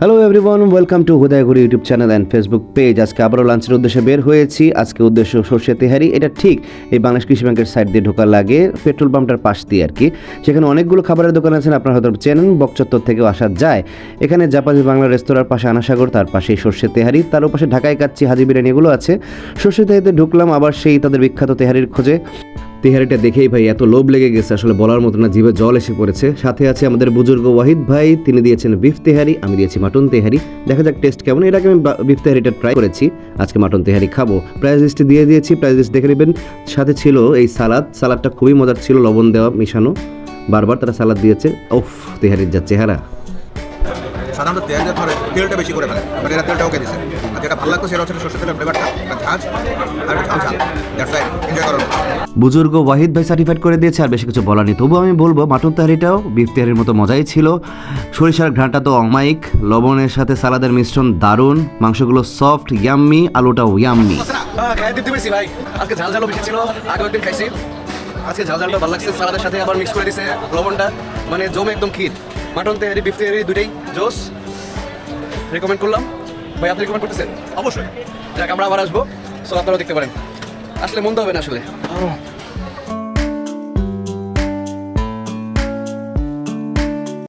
Hello everyone welcome to Hudaiguri YouTube channel and Facebook page আজকে আবারও লাঞ্চের উদ্দেশ্যে বের হয়েছি। আজকে উদ্দেশ্য সর্ষে তেহারি। এটা ঠিক, এই বাংলাদেশ কৃষি ব্যাংকের সাইড দিয়ে ঢোকার লাগে পেট্রোল পাম্পটার পাশ দিয়ে আর কি। সেখানে অনেকগুলো খাবারের দোকান আছেন আপনারা হয়তো চেনেন, বকচত্বর থেকেও আসা যায়। এখানে জাপানি বাংলা রেস্তোরাঁর পাশে আনাসাগর, তার পাশে সর্ষে তেহারি। তার পাশে ঢাকায় কাচ্ছি হাজি বিরিয়ানি এগুলো আছে। সর্ষে তেহারিতে ঢুকলাম, আবার সেই তাদের বিখ্যাত তেহারির খোঁজে। তেহারিটা দেখেই ভাই এত লোভ লেগে গেছে, আসলে বলার মতো না, জিভে জল এসে পড়েছে। সাথে আছে আমাদের বুজুর্গ ওয়াহিদ ভাই, তিনি দিয়েছেন বিফ তেহারি, আমি দিয়েছি মাটন তেহারি। দেখা যাক টেস্ট কেমন, এর আগে আমি বিফ তেহারিটা ট্রাই করেছি, আজকে মাটন তেহারি খাব। প্রাইস লিস্টে দিয়ে দিয়েছি প্রাইস লিস্ট দেখে নেবেন। সাথে ছিল এই সালাদ, সালাদটা খুবই মজার ছিল, লবণ দেওয়া, মিশানো। বারবার তারা সালাদ দিয়েছে। ওফ তেহারির যা চেহারা। সাধারণত তেল ধরে তেলটা বেশি করে ফেলে এরা তেলটা ওকে দিছে। আর যেটা ভালো লাগতো সেটা হচ্ছে সরষের তেলের ফ্লেভারটা ঝাঁজ আর একটা ঝাল ঝাল দ্যাটস রাইট এনজয় করুন বুজুর্গ ওয়াহিদ ভাই সার্টিফাইড করে দিয়েছে আর বেশি কিছু বলার নেই। তবু আমি বলব মাটন তেহারিটাও বিফ তেহারির মতো মজাই ছিল। সরিষার ঘ্রাণটা তো অমায়িক লবণের সাথে সালাদের মিশ্রণ দারুণ মাংসগুলো সফট ইয়াম্মি আলুটাও ইয়াম্মি হ্যাঁ খাই দিতে পেরেছি ভাই। আজকে ঝাল ঝালও বেশি ছিল আগে একদিন খাইছি। আজকে ঝাল ঝালটা ভালো লাগছে সালাদের সাথে আবার মিক্স করে দিছে লবণটা। মানে জমে একদম ক্ষীর। মাটন তেহারি বিফ তেহারি দুটাই জোস। রেকমেন্ড করলাম। ভাই আপনি রেকমেন্ড করতেছেন? অবশ্যই। যাক আমরা আবার আসব। সো আপনারাও দেখতে পারেন। আসলে মন্দ হবে না আসলে।